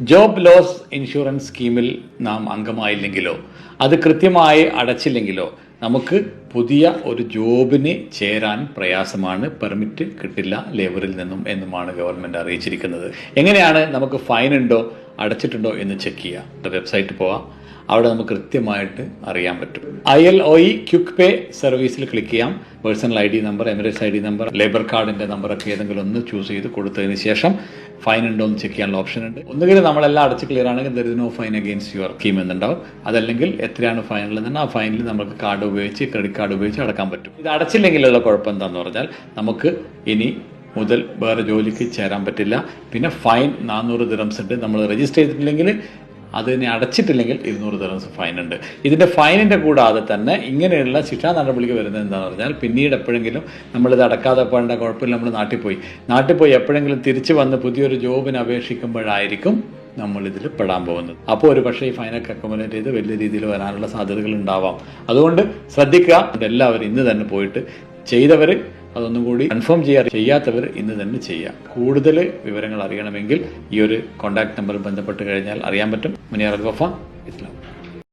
Job loss insurance സ്കീമിൽ നാം അംഗമായില്ലെങ്കിലോ അത് കൃത്യമായി അടച്ചില്ലെങ്കിലോ നമുക്ക് പുതിയ ഒരു ജോബിന് ചേരാൻ പ്രയാസമാണ്. പെർമിറ്റ് കിട്ടില്ല ലേബറിൽ നിന്നും എന്നുമാണ് ഗവൺമെന്റ് അറിയിച്ചിരിക്കുന്നത്. എങ്ങനെയാണ് നമുക്ക് ഫൈൻ ഉണ്ടോ അടച്ചിട്ടുണ്ടോ എന്ന് ചെക്ക് ചെയ്യുക. വെബ്സൈറ്റ് പോവാം. അവിടെ നമുക്ക് കൃത്യമായിട്ട് അറിയാൻ പറ്റും. I L O E quick pay സർവീസിൽ ക്ലിക്ക് ചെയ്യാം. Personal I D number Emirates I D number labour കാർഡിന്റെ നമ്പറൊക്കെ ഏതെങ്കിലും ഒന്ന് ചൂസ് ചെയ്ത് കൊടുത്തതിന് ശേഷം ഫൈൻ ഉണ്ടോ എന്ന് ചെക്ക് ചെയ്യാനുള്ള ഓപ്ഷൻ ഉണ്ട്. ഒന്നുകിൽ നമ്മളെല്ലാം അടച്ച് ക്ലിയർ ആണെങ്കിൽ there is no fine against your scheme എന്നുണ്ടാവും. അതല്ലെങ്കിൽ എത്രയാണ് ഫൈൻ ഉള്ളതെന്ന് ആ ഫൈനിൽ നമുക്ക് കാർഡ് ഉപയോഗിച്ച് ക്രെഡിറ്റ് കാർഡ് ഉപയോഗിച്ച് അടക്കാൻ പറ്റും. ഇത് അടച്ചില്ലെങ്കിലുള്ള കുഴപ്പം എന്താണെന്ന് പറഞ്ഞാൽ നമുക്ക് ഇനി മുതൽ വേറെ ജോലിക്ക് ചേരാൻ പറ്റില്ല. പിന്നെ ഫൈൻ നാനൂറ് ദിറംസ് ഉണ്ട്. നമ്മൾ രജിസ്റ്റർ ചെയ്തിട്ടില്ലെങ്കിൽ അതിനെ അടച്ചിട്ടില്ലെങ്കിൽ ഇരുന്നൂറ് ദിറംസ് ഫൈൻ ഉണ്ട്. ഇതിന്റെ ഫൈനിന്റെ കൂടാതെ തന്നെ ഇങ്ങനെയുള്ള ശിക്ഷാ നടപടിക്ക് വരുന്നത് എന്താണെന്ന് പറഞ്ഞാൽ പിന്നീട് എപ്പോഴെങ്കിലും നമ്മളിത് അടക്കാതെ പോകേണ്ട കുഴപ്പമില്ല നമ്മൾ നാട്ടിൽ പോയി. നാട്ടിൽ പോയി എപ്പോഴെങ്കിലും തിരിച്ചു വന്ന് പുതിയൊരു ജോബിന് അപേക്ഷിക്കുമ്പോഴായിരിക്കും നമ്മൾ ഇതിൽ പെടാൻ പോകുന്നത്. അപ്പോൾ ഒരു പക്ഷേ ഈ ഫൈനൊക്കെ അക്കോമഡേറ്റ് ചെയ്ത് വലിയ രീതിയിൽ വരാനുള്ള സാധ്യതകൾ ഉണ്ടാവാം. അതുകൊണ്ട് ശ്രദ്ധിക്കുക. എല്ലാവരും ഇന്ന് തന്നെ പോയിട്ട് ചെയ്തവർ അതൊന്നും കൂടി കൺഫേം ചെയ്യാൻ ചെയ്യാത്തവർ ഇന്ന് തന്നെ ചെയ്യാം. കൂടുതൽ വിവരങ്ങൾ അറിയണമെങ്കിൽ ഈ ഒരു കോൺടാക്ട് നമ്പറിൽ ബന്ധപ്പെട്ട് കഴിഞ്ഞാൽ അറിയാൻ പറ്റും. മുനിയറൽ അൽവഫ